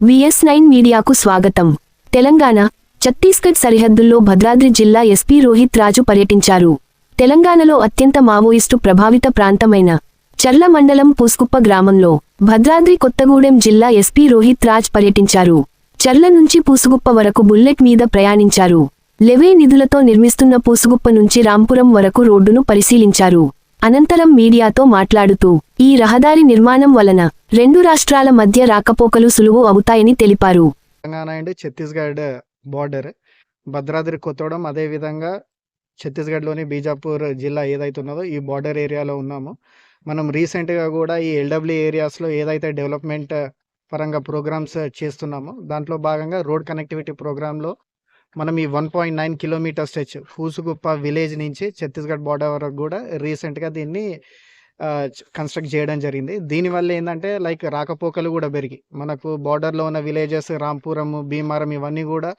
VS nine మీడియాకు స్వాగతం. తెలంగాణ ఛత్తీస్గఢ్ సరిహద్దుల్లో భద్రాద్రి జిల్లా ఎస్పీ రోహిత్ రాజు పర్యటించారు. తెలంగాణలో అత్యంత మావోయిస్టు ప్రభావిత ప్రాంతమైన చర్ల మండలం పూస్కుప్ప గ్రామంలో భద్రాద్రి కొత్తగూడెం జిల్లా ఎస్పీ రోహిత్ రాజ్ పర్యటించారు. చర్ల నుంచి పూసుగుప్ప వరకు బుల్లెట్ మీద ప్రయాణించారు. లెవే నిధులతో నిర్మిస్తున్న పూసుగుప్ప నుంచి రాంపురం వరకు రోడ్డును పరిశీలించారు. అనంతరం మీడియాతో మాట్లాడుతూ ఈ రహదారి నిర్మాణం వలన రెండు రాష్ట్రాల మధ్య రాకపోకలు సులువు అవుతాయని తెలిపారు. తెలంగాణ అండ్ ఛత్తీస్గఢ్ బార్డర్ భద్రాద్రి కొత్తగూడెం అదేవిధంగా ఛత్తీస్గఢ్లోని బీజాపూర్ జిల్లా ఏదైతే ఉన్నదో ఈ బార్డర్ ఏరియాలో ఉన్నాము. మనం రీసెంట్గా కూడా ఈ ఎల్డబ్ల్యూ ఏరియాస్లో ఏదైతే డెవలప్మెంట్ పరంగా ప్రోగ్రామ్స్ చేస్తున్నామో దాంట్లో భాగంగా రోడ్ కనెక్టివిటీ ప్రోగ్రాంలో మనం ఈ one point nine kilometre stretch Pusuguppa village నుంచి ఛత్తీస్గఢ్ బార్డర్ వరకు కూడా రీసెంట్గా దీన్ని కన్స్ట్రక్ట్ చేయడం జరిగింది. దీనివల్ల ఏంటంటే లైక్ రాకపోకలు కూడా పెరిగి మనకు బార్డర్లో ఉన్న విలేజెస్ రాంపురం భీమారం ఇవన్నీ కూడా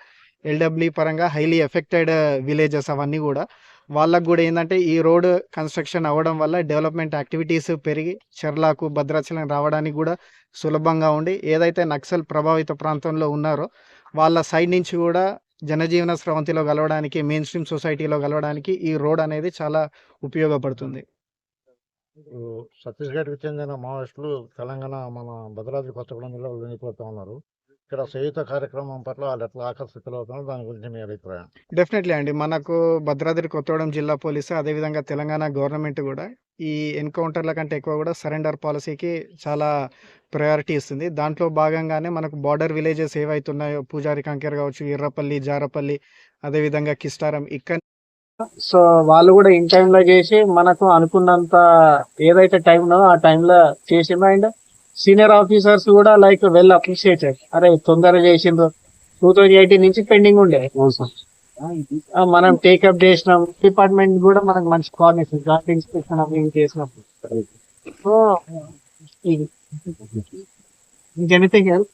ఎల్డబ్ల్యూ పరంగా హైలీ ఎఫెక్టెడ్ విలేజెస్ అవన్నీ కూడా. వాళ్ళకు కూడా ఏంటంటే ఈ రోడ్ కన్స్ట్రక్షన్ అవ్వడం వల్ల డెవలప్మెంట్ యాక్టివిటీస్ పెరిగి చెర్లాకు భద్రాచలం రావడానికి కూడా సులభంగా ఉండి ఏదైతే నక్సల్ ప్రభావిత ప్రాంతంలో ఉన్నారో వాళ్ళ సైడ్ నుంచి కూడా జనజీవన స్రవంతిలో కలవడానికి మెయిన్ స్ట్రీమ్ సొసైటీలో కలవడానికి ఈ రోడ్ అనేది చాలా ఉపయోగపడుతుంది. ఛత్తీస్గఢ్కి చెందిన మావోయిస్టులు తెలంగాణ మన భద్రాద్రి కొత్తగూడెం జిల్లాలో వెళ్ళిపోతూ ఉన్నారు. ఇక్కడ సంయుక్త కార్యక్రమం పట్ల వాళ్ళు ఎట్లా ఆకర్షితులు అవుతున్నారు? దాని గురించి మీ అభిప్రాయం? డెఫినెట్లీ అండి. మనకు భద్రాద్రి కొత్తగూడెం జిల్లా పోలీసు అదేవిధంగా తెలంగాణ గవర్నమెంట్ కూడా ఈ ఎన్కౌంటర్ల కంటే ఎక్కువ కూడా సరెండర్ పాలసీకి చాలా ప్రయారిటీ ఇస్తుంది. దాంట్లో భాగంగానే మనకు బార్డర్ విలేజెస్ ఏవైతున్నాయో పూజారి కంకేర్ కావచ్చు ఎర్రపల్లి జారపల్లి అదేవిధంగా కిస్టారం ఇక్కడ సో వాళ్ళు కూడా ఇన్ టైమ్లో చేసి మనకు అనుకున్నంత ఏదైతే టైం ఉన్నదో ఆ టైంలో చేసిండ్రు. అండ్ సీనియర్ ఆఫీసర్స్ కూడా లైక్ వెల్ అప్రిషియేటెడ్ అరే తొందరగా చేసిండ్రు. టూ థౌజండ్ ఎయిటీన్ నుంచి పెండింగ్ ఉండే. ఆ, మనం టేకప్ చేసినాం. డిపార్ట్మెంట్ కూడా మనకు మంచి కోఆర్డినేషన్ జాయింట్ ఇన్స్పెక్షన్ అవి చేసినప్పుడు. సో ఇంకెనిథింగ్